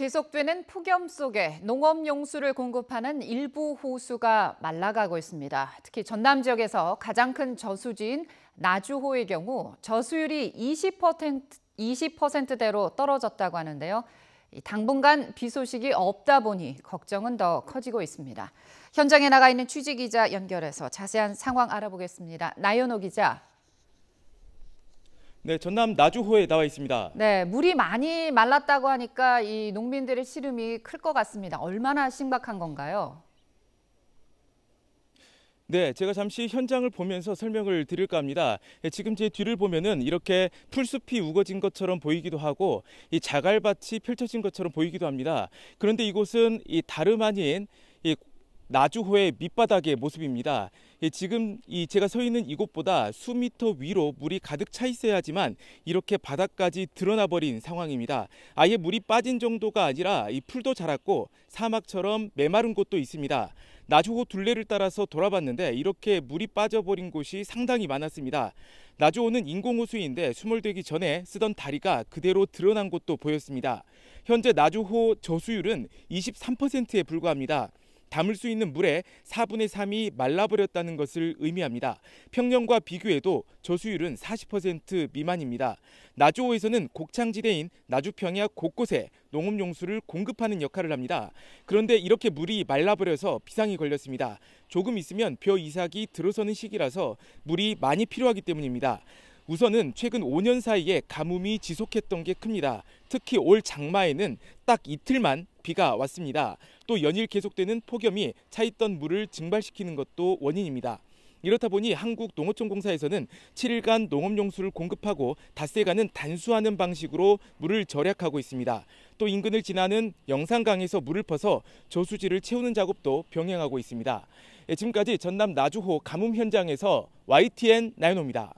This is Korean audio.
계속되는 폭염 속에 농업 용수를 공급하는 일부 호수가 말라가고 있습니다. 특히 전남 지역에서 가장 큰 저수지인 나주호의 경우 저수율이 20%, 20%대로 떨어졌다고 하는데요. 당분간 비 소식이 없다 보니 걱정은 더 커지고 있습니다. 현장에 나가 있는 취재 기자 연결해서 자세한 상황 알아보겠습니다. 나연호 기자. 네, 전남 나주호에 나와 있습니다. 네, 물이 많이 말랐다고 하니까 이 농민들의 시름이 클 것 같습니다. 얼마나 심각한 건가요? 네, 제가 잠시 현장을 보면서 설명을 드릴까 합니다. 예, 지금 제 뒤를 보면은 이렇게 풀숲이 우거진 것처럼 보이기도 하고 이 자갈밭이 펼쳐진 것처럼 보이기도 합니다. 그런데 이곳은 이 다름 아닌 이 나주호의 밑바닥의 모습입니다. 예, 지금 이 제가 서 있는 이곳보다 수미터 위로 물이 가득 차 있어야 하지만 이렇게 바닥까지 드러나 버린 상황입니다. 아예 물이 빠진 정도가 아니라 이 풀도 자랐고 사막처럼 메마른 곳도 있습니다. 나주호 둘레를 따라서 돌아봤는데 이렇게 물이 빠져버린 곳이 상당히 많았습니다. 나주호는 인공호수인데 수몰되기 전에 쓰던 다리가 그대로 드러난 곳도 보였습니다. 현재 나주호 저수율은 23%에 불과합니다. 담을 수 있는 물의 4분의 3이 말라버렸다는 것을 의미합니다. 평년과 비교해도 저수율은 40% 미만입니다. 나주호에서는 곡창지대인 나주평야 곳곳에 농업용수를 공급하는 역할을 합니다. 그런데 이렇게 물이 말라버려서 비상이 걸렸습니다. 조금 있으면 벼 이삭이 들어서는 시기라서 물이 많이 필요하기 때문입니다. 우선은 최근 5년 사이에 가뭄이 지속했던 게 큽니다. 특히 올 장마에는 딱 이틀만 비가 왔습니다. 또 연일 계속되는 폭염이 차있던 물을 증발시키는 것도 원인입니다. 이렇다 보니 한국농어촌공사에서는 7일간 농업용수를 공급하고 닷새간은 단수하는 방식으로 물을 절약하고 있습니다. 또 인근을 지나는 영산강에서 물을 퍼서 저수지를 채우는 작업도 병행하고 있습니다. 예, 지금까지 전남 나주호 가뭄 현장에서 YTN 나연호입니다.